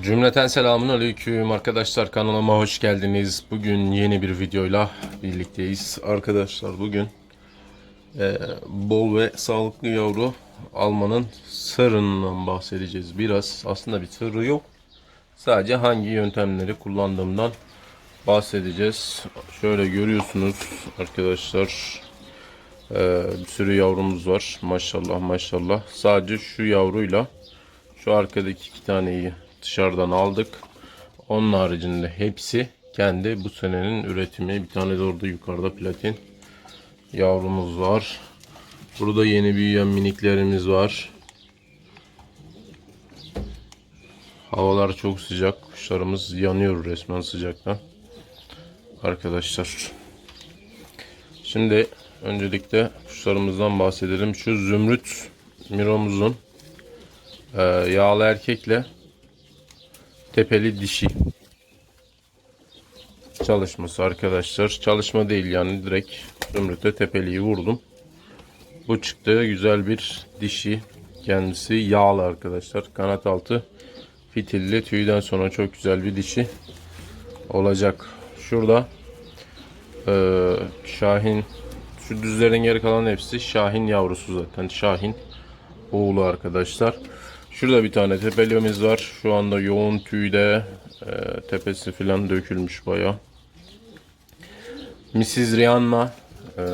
Cümleten selamun aleyküm arkadaşlar kanalıma hoş geldiniz. Bugün yeni bir videoyla birlikteyiz. Arkadaşlar bugün e, bol ve sağlıklı yavru almanın sırrından bahsedeceğiz. Biraz aslında bir sırrı yok. Sadece hangi yöntemleri kullandığımdan bahsedeceğiz. Şöyle görüyorsunuz arkadaşlar. e, bir sürü yavrumuz var. Maşallah maşallah. Sadece şu yavruyla şu arkadaki iki taneyi dışarıdan aldık. Onun haricinde hepsi kendi bu senenin üretimi. Bir tane de orada yukarıda platin yavrumuz var. Burada yeni büyüyen miniklerimiz var. Havalar çok sıcak. Kuşlarımız yanıyor resmen sıcaktan. Arkadaşlar. Şimdi öncelikle kuşlarımızdan bahsedelim. Şu zümrüt miromuzun ee, yağlı erkekle tepeli dişi çalışması arkadaşlar. Çalışma değil yani direkt zümrüte tepeliyi vurdum. Bu çıktı güzel bir dişi. Kendisi yağlı arkadaşlar. Kanat altı fitilli. Tüyden sonra çok güzel bir dişi olacak. Şurada ee, Şahin şu düzlerin geri kalan hepsi Şahin yavrusu zaten. Şahin oğlu arkadaşlar. Şurada bir tane tepelimiz var. Şu anda yoğun tüyde e, tepesi filan dökülmüş baya. Mrs. Rihanna e,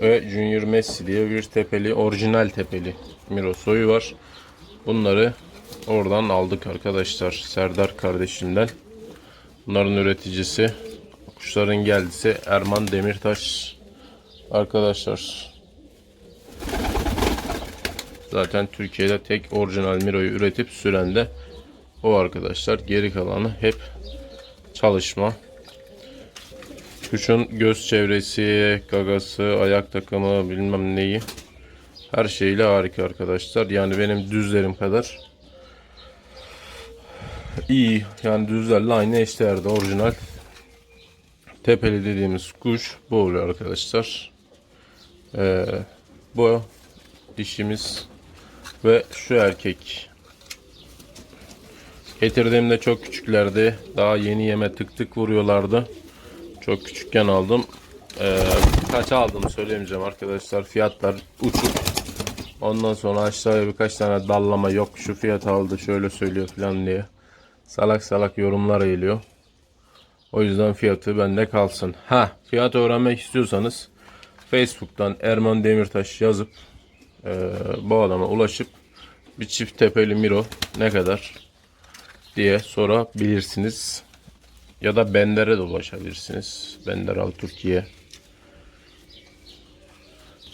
ve Junior Messi diye bir tepeli, orijinal tepeli Miro soyu var. Bunları oradan aldık arkadaşlar. Serdar kardeşimden. Bunların üreticisi kuşların geldisi Erman Demirtaş arkadaşlar. Zaten Türkiye'de tek orijinal Miro'yu üretip süren de o arkadaşlar. Geri kalanı hep çalışma. Kuşun göz çevresi, gagası, ayak takımı bilmem neyi. Her şeyle harika arkadaşlar. Yani benim düzlerim kadar iyi. Yani düzlerle aynı eşdeğerde orijinal. Tepeli dediğimiz kuş bu oluyor arkadaşlar. Ee, bu dişimiz ve şu erkek. Getirdiğimde çok küçüklerdi. Daha yeni yeme tık tık vuruyorlardı. Çok küçükken aldım. Ee, kaç aldığımı söyleyemeyeceğim arkadaşlar. Fiyatlar uçuk. Ondan sonra aşağıya birkaç tane dallama yok şu fiyat aldı şöyle söylüyor falan diye. Salak salak yorumlar geliyor. O yüzden fiyatı bende kalsın. Ha fiyat öğrenmek istiyorsanız Facebook'tan Erman Demirtaş yazıp e, bu adama ulaşıp bir çift tepeli Miro ne kadar diye sorabilirsiniz. Ya da Bender'e de ulaşabilirsiniz. Bender Al Türkiye.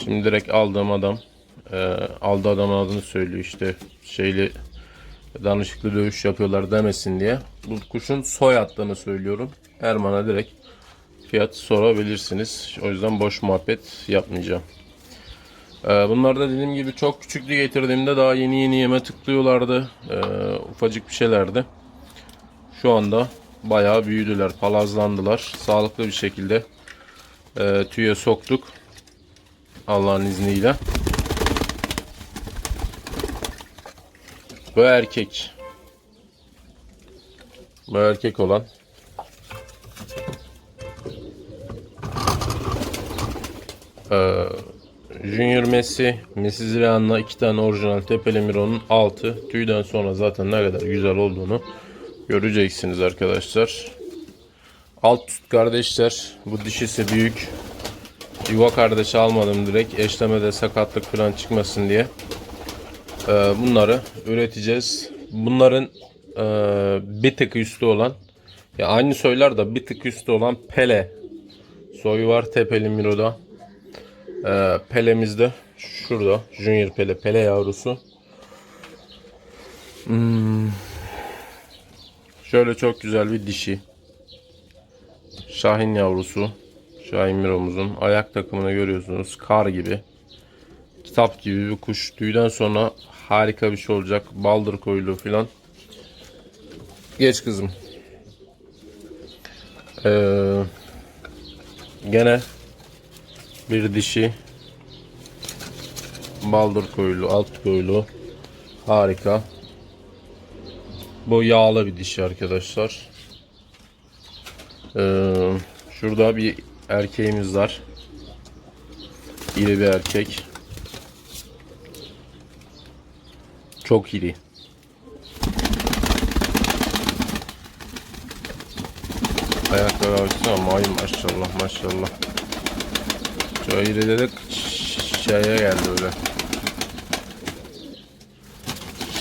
Şimdi direkt aldığım adam e, aldı adamın adını söylüyor işte şeyli danışıklı dövüş yapıyorlar demesin diye. Bu kuşun soy attığını söylüyorum. Erman'a direkt fiyat sorabilirsiniz. O yüzden boş muhabbet yapmayacağım. Ee, Bunlar da dediğim gibi çok küçüklü getirdiğimde daha yeni yeni yeme tıklıyorlardı. Ee, ufacık bir şeylerdi. Şu anda bayağı büyüdüler, palazlandılar. Sağlıklı bir şekilde e, tüye soktuk. Allah'ın izniyle. Bu erkek. Bu erkek olan. Ee, Junior Messi, Messi Ziraan'la iki tane orijinal tepeli Miro'nun altı. Tüyden sonra zaten ne kadar güzel olduğunu göreceksiniz arkadaşlar. Alt tut kardeşler. Bu dişisi büyük. Yuva kardeşi almadım direkt. Eşlemede sakatlık falan çıkmasın diye. Ee, bunları üreteceğiz. Bunların e, bir tık üstü olan ya aynı soylar da bir tık üstü olan Pele soyu var tepeli Miro'da. Ee, Pele'miz de şurada. Junior Pele. Pele yavrusu. Hmm. Şöyle çok güzel bir dişi. Şahin yavrusu. Şahin Miro'muzun ayak takımını görüyorsunuz. Kar gibi. Kitap gibi bir kuş. Tüyden sonra harika bir şey olacak. Baldır koyulu filan. Geç kızım. Ee, gene bir dişi baldır koyulu alt koyulu harika Bu yağlı bir dişi arkadaşlar. Ee, şurada bir erkeğimiz var. İri bir erkek. Çok iri. Ayakları baksana may maşallah maşallah. İri dedik şeye geldi öyle.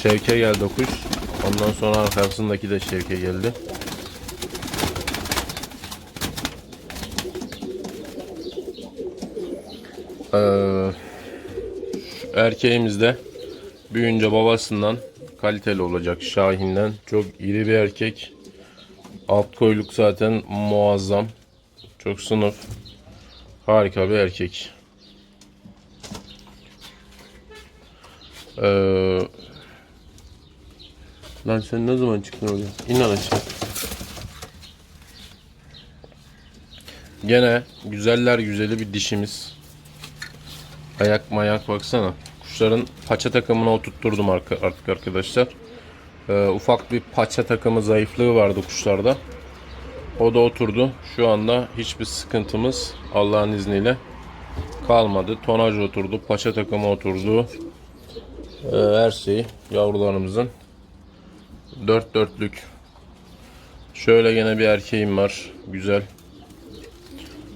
Şevke geldi kuş. Ondan sonra arkasındaki de Şevke geldi. Ee, erkeğimiz de büyüyünce babasından kaliteli olacak Şahin'den. Çok iri bir erkek. Alt koyluk zaten muazzam. Çok sınıf. Harika bir erkek. Ee, lan sen ne zaman çıktın oraya? İn aşağı. Gene güzeller güzeli bir dişimiz. Ayak mayak baksana. Kuşların paça takımına oturtturdum artık arkadaşlar. Ee, ufak bir paça takımı zayıflığı vardı kuşlarda. O da oturdu. Şu anda hiçbir sıkıntımız Allah'ın izniyle kalmadı. Tonaj oturdu, paça takımı oturdu. Ee, her şey yavrularımızın dört dörtlük. Şöyle gene bir erkeğim var. Güzel.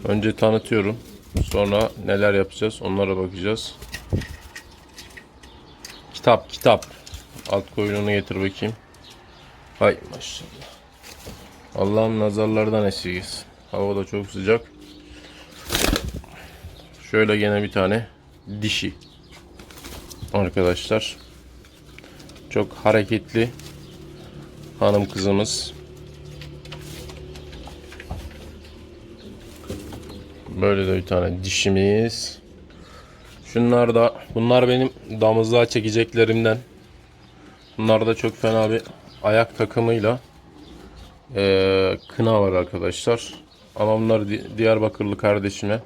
Önce tanıtıyorum. Sonra neler yapacağız onlara bakacağız. Kitap kitap. Alt koyununu getir bakayım. Hay maşallah. Allah'ım nazarlardan esirgesin. Hava da çok sıcak. Şöyle gene bir tane dişi. Arkadaşlar. Çok hareketli hanım kızımız. Böyle de bir tane dişimiz. Şunlar da bunlar benim damızlığa çekeceklerimden. Bunlar da çok fena bir ayak takımıyla eee, kına var arkadaşlar. Di- Diyarbakırlı kardeşime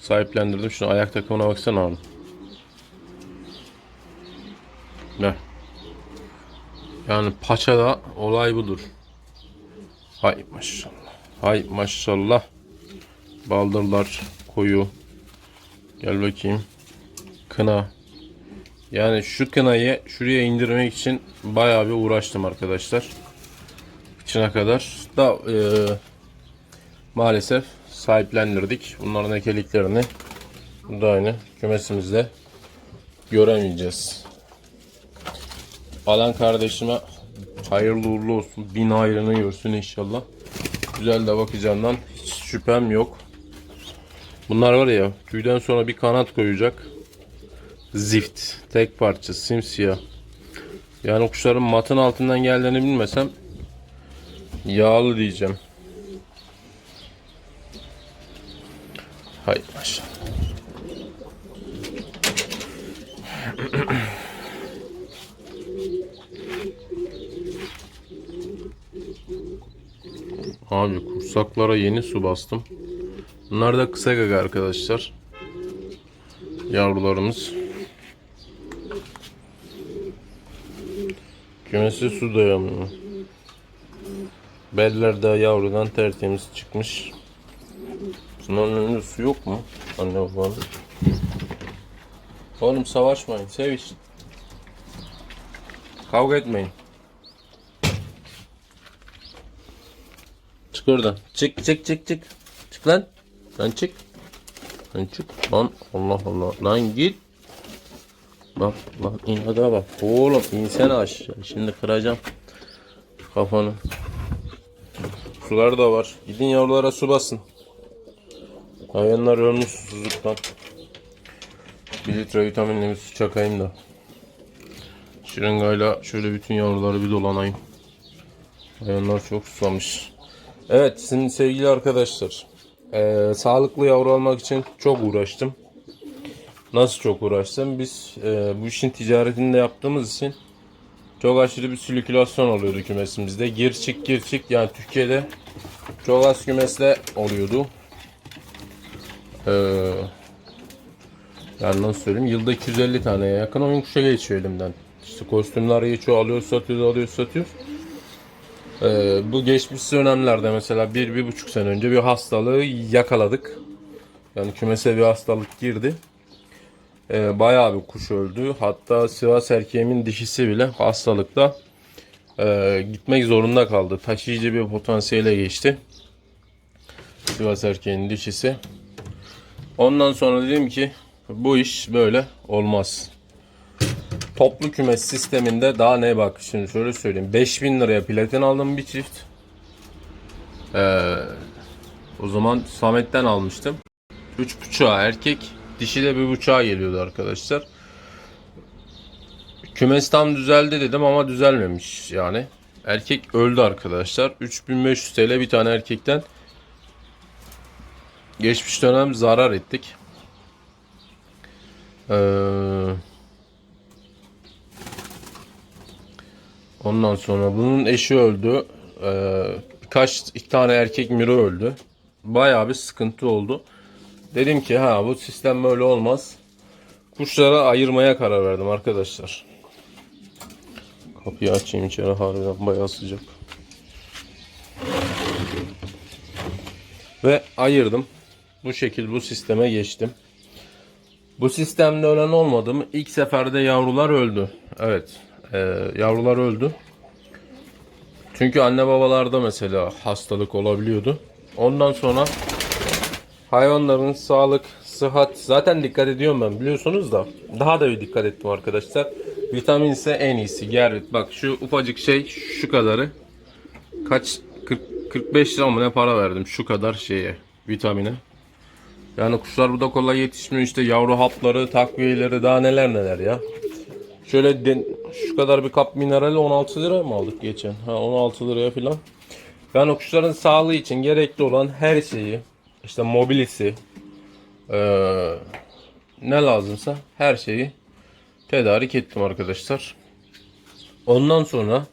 sahiplendirdim. Şunu ayak takımına baksana abi. Ne? Yani paçada olay budur. Hay maşallah. Hay maşallah. Baldırlar koyu. Gel bakayım. Kına. Yani şu kınayı şuraya indirmek için bayağı bir uğraştım arkadaşlar. İçine kadar da e, maalesef sahiplendirdik. Bunların ekeliklerini da aynı kümesimizde göremeyeceğiz. Alan kardeşime hayırlı uğurlu olsun. Bin ayrını görsün inşallah. Güzel de bakacağından hiç şüphem yok. Bunlar var ya tüyden sonra bir kanat koyacak. Zift. Tek parça simsiyah. Yani kuşların matın altından geldiğini bilmesem yağlı diyeceğim. Hay maşallah. Abi kursaklara yeni su bastım. Bunlar da kısa gaga arkadaşlar. Yavrularımız. Kümesi su dayanmıyor. Beller daha yavrudan tertemiz çıkmış. Bunların önünde su yok mu? Anne babanın. Oğlum savaşmayın. Seviş. Kavga etmeyin. Çık oradan. Çık çık çık çık. Çık lan. Lan çık. Lan çık. Lan Allah Allah. Lan git. Bak bak inada bak. Oğlum insene aşağı. Şimdi kıracağım. Kafanı. Sular da var. Gidin yavrulara su basın. Hayvanlar ölmüş susuzluktan. Bir litre vitaminli bir su çakayım da. Şırıngayla şöyle bütün yavruları bir dolanayım. Hayvanlar çok susamış. Evet şimdi sevgili arkadaşlar. eee, sağlıklı yavru almak için çok uğraştım. Nasıl çok uğraştım? Biz eee, bu işin ticaretini de yaptığımız için çok aşırı bir sirkülasyon oluyordu kümesimizde. Gir çık gir çık yani Türkiye'de çok az kümesle oluyordu. Eee yani nasıl söyleyeyim yılda 250 taneye yakın oyun kuşa geçiyor elimden. İşte kostümler geçiyor alıyoruz satıyoruz alıyoruz satıyoruz. Ee, bu geçmiş dönemlerde mesela bir, bir buçuk sene önce bir hastalığı yakaladık. Yani kümese bir hastalık girdi. Ee, bayağı bir kuş öldü. Hatta Sivas erkeğimin dişisi bile hastalıkta e, gitmek zorunda kaldı. Taşıyıcı bir potansiyele geçti. Sivas erkeğinin dişisi. Ondan sonra dedim ki bu iş böyle olmaz. Toplu kümes sisteminde daha ne bak şimdi şöyle söyleyeyim. 5000 liraya platin aldım bir çift. Ee, o zaman Samet'ten almıştım. 3.5'a erkek, dişi de 1.5'a geliyordu arkadaşlar. Kümes tam düzeldi dedim ama düzelmemiş yani. Erkek öldü arkadaşlar. 3500 TL bir tane erkekten geçmiş dönem zarar ettik. Ee, ondan sonra bunun eşi öldü. Ee, birkaç tane erkek miro öldü. Bayağı bir sıkıntı oldu. Dedim ki ha bu sistem böyle olmaz. Kuşlara ayırmaya karar verdim arkadaşlar. Kapıyı açayım içeri harbiden bayağı sıcak. Ve ayırdım. Bu şekil bu sisteme geçtim. Bu sistemde ölen olmadı mı? İlk seferde yavrular öldü. Evet. e, yavrular öldü. Çünkü anne babalarda mesela hastalık olabiliyordu. Ondan sonra hayvanların sağlık, sıhhat zaten dikkat ediyorum ben biliyorsunuz da daha da bir dikkat ettim arkadaşlar. Vitamin ise en iyisi. Gerrit bak şu ufacık şey şu kadarı kaç 40, 45 lira mı ne para verdim şu kadar şeye vitamine. Yani kuşlar burada kolay yetişmiyor işte yavru hapları, takviyeleri daha neler neler ya. Şöyle den- şu kadar bir kap minerali 16 lira mı aldık geçen? Ha 16 liraya falan. Yani kuşların sağlığı için gerekli olan her şeyi işte mobilisi eee, ne lazımsa her şeyi tedarik ettim arkadaşlar. Ondan sonra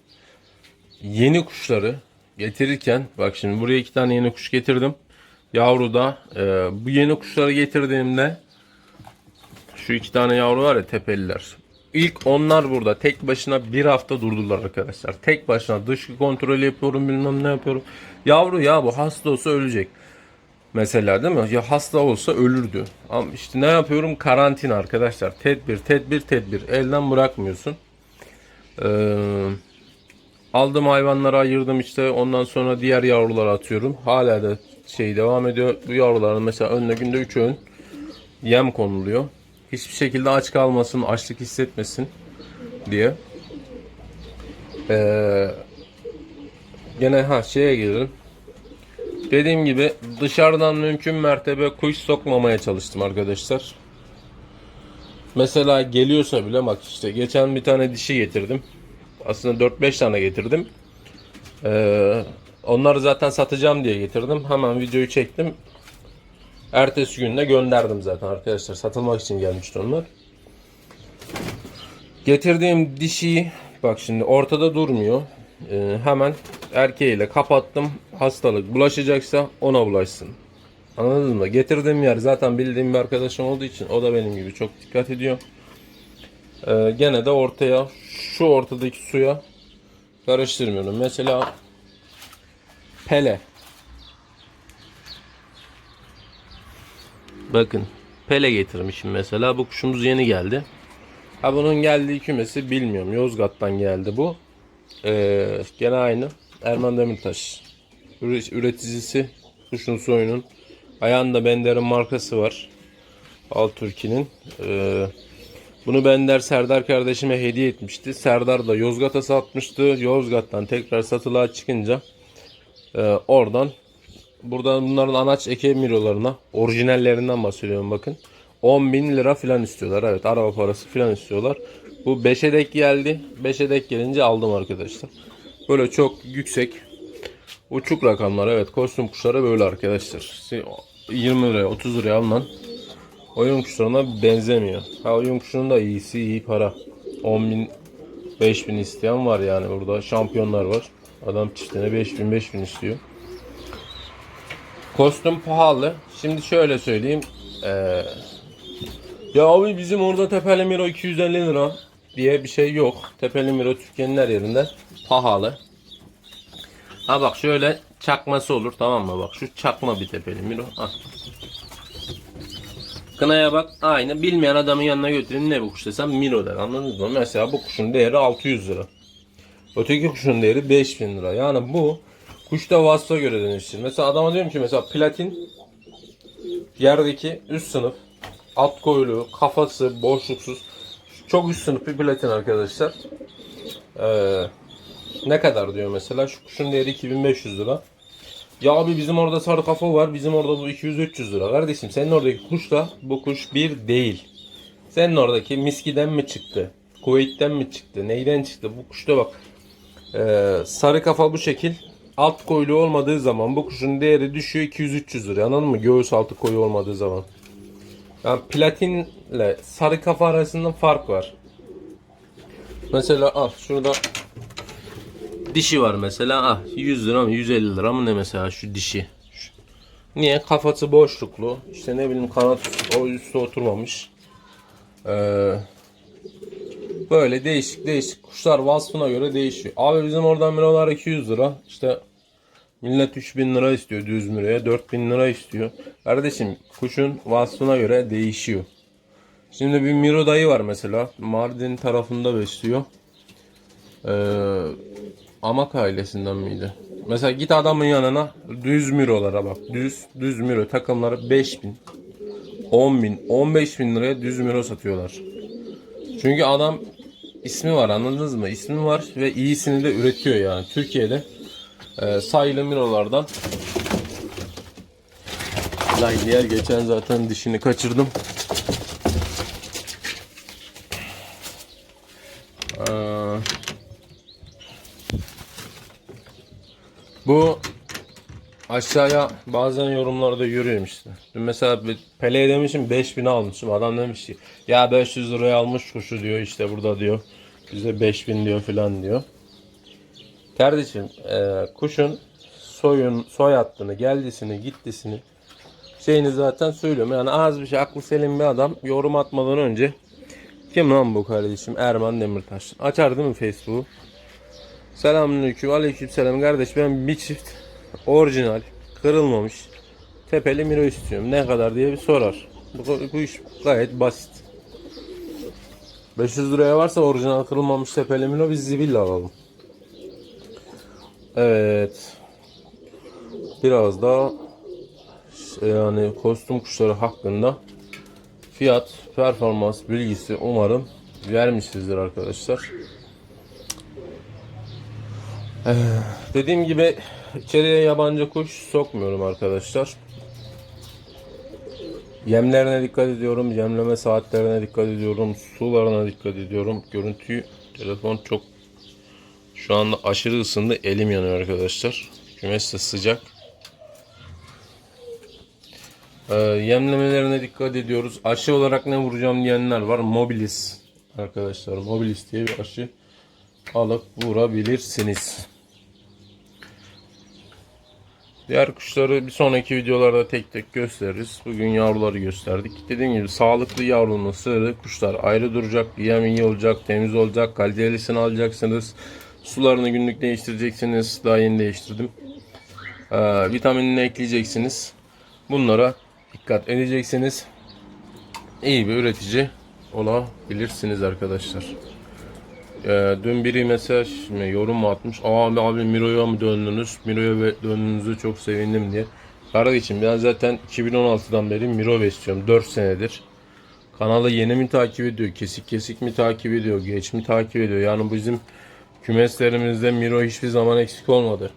yeni kuşları getirirken bak şimdi buraya iki tane yeni kuş getirdim. Yavru da e, bu yeni kuşları getirdiğimde şu iki tane yavru var ya tepeliler. İlk onlar burada tek başına bir hafta durdular arkadaşlar. Tek başına dış kontrol yapıyorum bilmem ne yapıyorum. Yavru ya bu hasta olsa ölecek. Mesela değil mi? Ya hasta olsa ölürdü. Ama işte ne yapıyorum? Karantina arkadaşlar. Tedbir, tedbir, tedbir. Elden bırakmıyorsun. Ee, aldım hayvanları ayırdım işte. Ondan sonra diğer yavruları atıyorum. Hala da şey devam ediyor. Bu yavruların mesela önüne günde 3 öğün yem konuluyor. Hiçbir şekilde aç kalmasın, açlık hissetmesin diye. Ee, gene ha şeye gelelim. Dediğim gibi dışarıdan mümkün mertebe kuş sokmamaya çalıştım arkadaşlar. Mesela geliyorsa bile bak işte geçen bir tane dişi getirdim. Aslında 4-5 tane getirdim. Ee, onları zaten satacağım diye getirdim. Hemen videoyu çektim. Ertesi günde gönderdim zaten arkadaşlar. Satılmak için gelmişti onlar. Getirdiğim dişiyi bak şimdi ortada durmuyor. Ee, hemen erkeğiyle kapattım. Hastalık bulaşacaksa ona bulaşsın. Anladın mı? Getirdiğim yer zaten bildiğim bir arkadaşım olduğu için o da benim gibi çok dikkat ediyor. Ee, gene de ortaya şu ortadaki suya karıştırmıyorum. Mesela Pele. Bakın Pele getirmişim mesela. Bu kuşumuz yeni geldi. Ha bunun geldiği kümesi bilmiyorum. Yozgat'tan geldi bu. Ee, gene aynı. Erman Demirtaş. Üre- Üreticisi kuşun soyunun. Ayağında Bender'in markası var. Altürk'ün. Ee, bunu Bender Serdar kardeşime hediye etmişti. Serdar da Yozgat'a satmıştı. Yozgat'tan tekrar satılığa çıkınca e, oradan buradan bunların anaç eke mirolarına orijinallerinden bahsediyorum bakın. 10 bin lira falan istiyorlar. Evet araba parası falan istiyorlar. Bu 5'e dek geldi. 5'e dek gelince aldım arkadaşlar. Böyle çok yüksek uçuk rakamlar. Evet kostüm kuşları böyle arkadaşlar. 20 liraya 30 liraya alınan oyun kuşlarına benzemiyor. Ha oyun kuşunun da iyisi iyi para. 10 bin 5 bin isteyen var yani burada şampiyonlar var. Adam çiftine 5 bin 5 bin istiyor. Kostüm pahalı. Şimdi şöyle söyleyeyim. Ee, ya abi bizim orada Tepeli Miro 250 lira diye bir şey yok. Tepeli Miro Türkiye'nin her yerinde pahalı. Ha bak şöyle çakması olur tamam mı? Bak şu çakma bir tepeli Miro. Al. Kınaya bak aynı. Bilmeyen adamın yanına götürün ne bu kuş desem Miro der anladınız mı? Mesela bu kuşun değeri 600 lira. Öteki kuşun değeri 5000 lira. Yani bu kuşta vasfa göre denişir. Mesela adama diyorum ki mesela platin yerdeki üst sınıf alt koyulu, kafası boşluksuz çok üst sınıf bir platin arkadaşlar. Ee, ne kadar diyor mesela şu kuşun değeri 2500 lira. Ya abi bizim orada sarı kafa var. Bizim orada bu 200-300 lira. Kardeşim senin oradaki kuşla bu kuş bir değil. Senin oradaki miskiden mi çıktı? Kuveyt'ten mi çıktı? Neyden çıktı? Bu kuşta bak. Ee, sarı kafa bu şekil. Alt koyulu olmadığı zaman bu kuşun değeri düşüyor 200-300 lira. Anladın mı? Göğüs altı koyu olmadığı zaman. Yani platinle sarı kafa arasında fark var. Mesela al şurada dişi var mesela. Ah 100 lira mı 150 lira mı ne mesela şu dişi. Şu- Niye? Kafası boşluklu. İşte ne bileyim kanat o üstü oturmamış. Ee, böyle değişik değişik kuşlar vasfına göre değişiyor. Abi bizim oradan mirolar 200 lira. İşte millet 3000 lira istiyor düz miroya. 4000 lira istiyor. Kardeşim kuşun vasfına göre değişiyor. Şimdi bir Miro dayı var mesela. Mardin tarafında besliyor. Ee, Amak ailesinden miydi? Mesela git adamın yanına düz mirolara bak. Düz düz miro takımları 5000 10.000 15.000 liraya düz miro satıyorlar. Çünkü adam ismi var anladınız mı? İsmi var ve iyisini de üretiyor yani. Türkiye'de e, sayılı mirolardan Lan diğer geçen zaten dişini kaçırdım. Ee, Bu aşağıya bazen yorumlarda yürüyorum işte. Dün mesela Pele'ye demişim 5000 almışım. Adam demiş ki ya 500 liraya almış kuşu diyor işte burada diyor. Bize 5000 diyor filan diyor. Kardeşim e, kuşun soyun soy hattını, geldisini, gittisini şeyini zaten söylüyorum. Yani az bir şey aklı selim bir adam yorum atmadan önce kim lan bu kardeşim? Erman Demirtaş. Açar değil mi Facebook'u? Selamünaleyküm. Aleykümselam kardeş. Ben bir çift orijinal, kırılmamış tepeli miro istiyorum. Ne kadar diye bir sorar. Bu, bu iş gayet basit. 500 liraya varsa orijinal kırılmamış tepeli miro biz zibilla alalım. Evet. Biraz daha yani kostüm kuşları hakkında fiyat, performans bilgisi umarım vermişizdir arkadaşlar. Ee, dediğim gibi içeriye yabancı kuş sokmuyorum arkadaşlar. Yemlerine dikkat ediyorum. Yemleme saatlerine dikkat ediyorum. Sularına dikkat ediyorum. Görüntüyü telefon çok şu anda aşırı ısındı. Elim yanıyor arkadaşlar. Kümes de sıcak. Ee, yemlemelerine dikkat ediyoruz. Aşı olarak ne vuracağım diyenler var. Mobilis arkadaşlar. Mobilis diye bir aşı alıp vurabilirsiniz. Diğer kuşları bir sonraki videolarda tek tek gösteririz. Bugün yavruları gösterdik. Dediğim gibi sağlıklı yavrunun sığırı kuşlar ayrı duracak. Yem iyi olacak, temiz olacak, kalitelisini alacaksınız. Sularını günlük değiştireceksiniz. Daha yeni değiştirdim. Ee, vitaminini ekleyeceksiniz. Bunlara dikkat edeceksiniz. İyi bir üretici olabilirsiniz arkadaşlar. Ee, dün biri mesaj mi, yorum mu atmış? Abi abi Miro'ya mı döndünüz? Miro'ya döndüğünüzü çok sevindim diye. Kardeşim ben zaten 2016'dan beri Miro besliyorum. 4 senedir. Kanalı yeni mi takip ediyor? Kesik kesik mi takip ediyor? Geç mi takip ediyor? Yani bizim kümeslerimizde Miro hiçbir zaman eksik olmadı.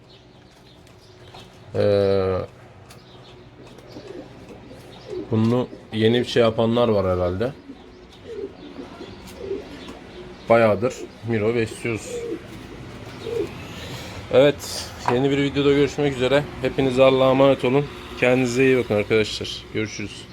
Ee, bunu yeni bir şey yapanlar var herhalde. Bayağıdır Miro besliyoruz. Evet, yeni bir videoda görüşmek üzere. Hepinize Allah'a emanet olun. Kendinize iyi bakın arkadaşlar. Görüşürüz.